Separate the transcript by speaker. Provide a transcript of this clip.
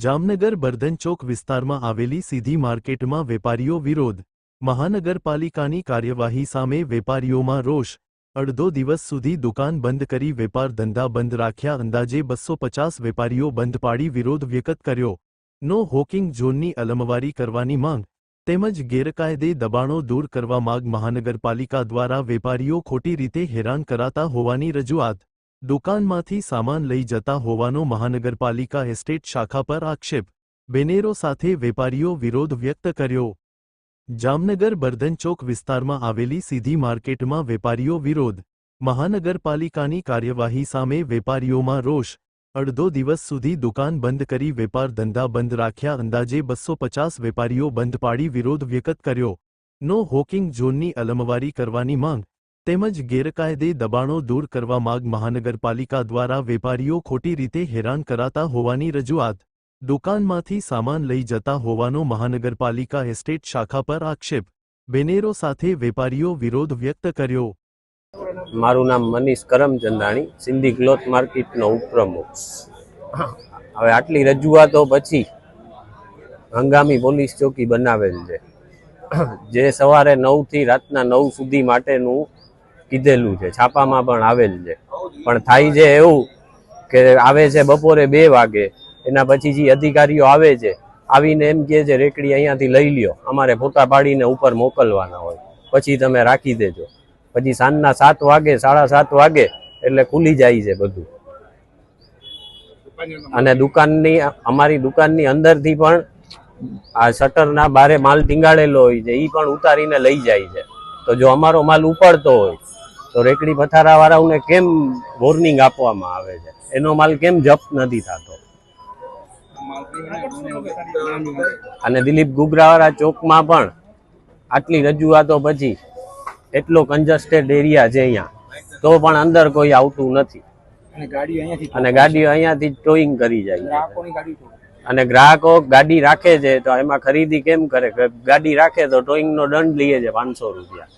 Speaker 1: જામનગર બર્ધનચોક વિસ્તારમાં આવેલી સીધી માર્કેટમાં વેપારીઓ વિરોધ. મહાનગરપાલિકાની કાર્યવાહી સામે વેપારીઓમાં રોષ. અડધો દિવસ સુધી દુકાન બંધ કરી વેપાર ધંધા બંધ રાખ્યા અંદાજે બસો પચાસ વેપારીઓ બંધ પાડી વિરોધ વ્યક્ત કર્યો. નો હોકિંગ ઝોનની અલમવારી કરવાની માંગ. તેમજ ગેરકાયદે દબાણો દૂર કરવા માગ મહાનગરપાલિકા દ્વારા વેપારીઓ ખોટી રીતે હેરાન કરાતા હોવાની રજૂઆત. દુકાનમાંથી સામાન લઈ જતા હોવાનો મહાનગરપાલિકા એસ્ટેટ શાખા પર આક્ષેપ. બેનેરો સાથે વેપારીઓ વિરોધ વ્યક્ત કર્યો. જામનગર બર્ધનચોક વિસ્તારમાં આવેલી સીધી માર્કેટમાં વેપારીઓ વિરોધ. મહાનગરપાલિકાની કાર્યવાહી સામે વેપારીઓમાં રોષ. અડધો દિવસ સુધી દુકાન બંધ કરી વેપાર ધંધા બંધ રાખ્યા અંદાજે બસો પચાસ વેપારીઓ બંધ પાડી વિરોધ વ્યક્ત કર્યો. નો હોકિંગ ઝોનની અલમવારી કરવાની માંગ. તેમજ ગેરકાયદે દબાણો દૂર કરવા માગ મહાનગરપાલિકા દ્વારા વેપારીઓ ખોટી રીતે હેરાન કરાતા હોવાની રજૂઆત. દુકાનમાંથી સામાન લઈ જતા હોવાનો મહાનગરપાલિકા એસ્ટેટ શાખા પર આક્ષેપ. બેનેરો સાથે વેપારીઓ વિરોધ વ્યક્ત કર્યો.
Speaker 2: મારું નામ મનીષ કરમચંદાણી સિંધી ક્લોથ માર્કેટનો ઉપપ્રમુખ. હવે આટલી રજૂઆતો પછી હંગામી પોલીસ ચોકી બનાવેલ છે. જે સવારે નવથી રાતના નવ સુધી માટેનું કીધેલું છે, છાપામાં પણ આવેલ છે. પણ થાય છે એવું કે આવે છે બપોરે બે વાગે, એના પછી જે અધિકારીઓ આવે છે, આવીને એમ કહે છે, રેકડી અહીંયાથી લઈ લ્યો, અમારે ફોટા પાડીને ઉપર મોકલવાના હોય, પછી તમે રાખી દેજો. પછી સાંજના સાત વાગે, સાડા સાત વાગે, એટલે ખુલી જાય છે બધું. અને દુકાનની, અમારી દુકાનની અંદરથી પણ આ શટરના બારે માલ ટીંગાડેલો હોય છે એ પણ ઉતારીને લઈ જાય છે. તો જો અમારો માલ ઉપાડતો હોય તો રેકડી પથારા વાળાઓને કેમ વોર્નિંગ આપવામાં આવે છે? એનો માલ કેમ જપ્ત નથી થતો? અને દિલીપ ગુગરાવાળા ચોકમાં પણ આટલી રજૂઆતો પછી એટલો કન્જસ્ટેડ એરિયા છે અહીંયા તો પણ અંદર કોઈ આવતું નથી.
Speaker 3: અને
Speaker 2: ગાડીઓ અહીંયાથી ટોઈંગ કરી જાય અને ગ્રાહકો ગાડી રાખે છે તો એમાં ખરીદી કેમ કરે? ગાડી રાખે તો ટોઈંગ નો દંડ લઈએ છે પાંચસો રૂપિયા.